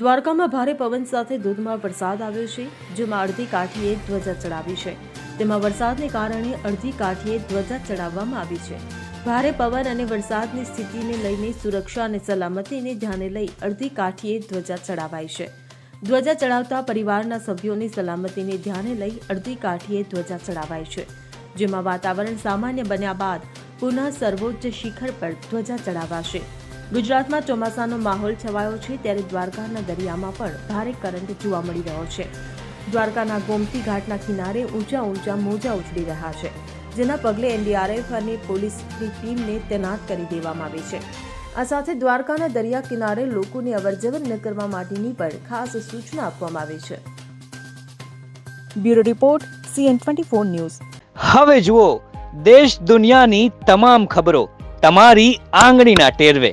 દ્વારકામાં ભારે પવન સાથે ધોધમાર વરસાદ આવ્યો છે, જેમાં અડધી કાઠીએ ધ્વજા ચડાવી છે. તેમાં વરસાદને કારણે અડધી કાઠીએ ધ્વજા ચડાવવામાં આવી છે. ભારે પવન અને વરસાદની સ્થિતિને લઈને સુરક્ષા અને સલામતીને ધ્યાને લઈ અડધી કાઠીએ ધ્વજા ચડાવાઈ છે. ધ્વજા ચડાવતા પરિવારના સભ્યોની સલામતીને ધ્યાને લઈ અડધી કાઠીએ ધ્વજા ચડાવાઈ છે, જેમાં વાતાવરણ સામાન્ય બન્યા બાદ પુનઃ સર્વોચ્ચ શિખર પર ધ્વજા ચડાવાશે. ગુજરાતમાં ચોમાસાનો માહોલ છવાયો છે ત્યારે દ્વારકાના દરિયામાં પણ ભારે કરંટ જોવા મળી રહ્યો છે. દ્વારકાના ગોમતી ઘાટના કિનારે ઊંચા ઊંચા મોજા ઉછળી રહ્યા છે, જેના પગલે એનડીઆરએફ અને પોલીસની ટીમને તૈનાત કરી દેવામાં આવી છે. આ સાથે દ્વારકાના દરિયા કિનારે લોકોની અવરજવર ન કરવા માટેની પણ ખાસ સૂચના આપવામાં આવી છે. Bureau report, C N twenty four news. હવે જુઓ, દેશ દુનિયાની તમામ ખબરો, તમારી આંગળીના ટેરવે.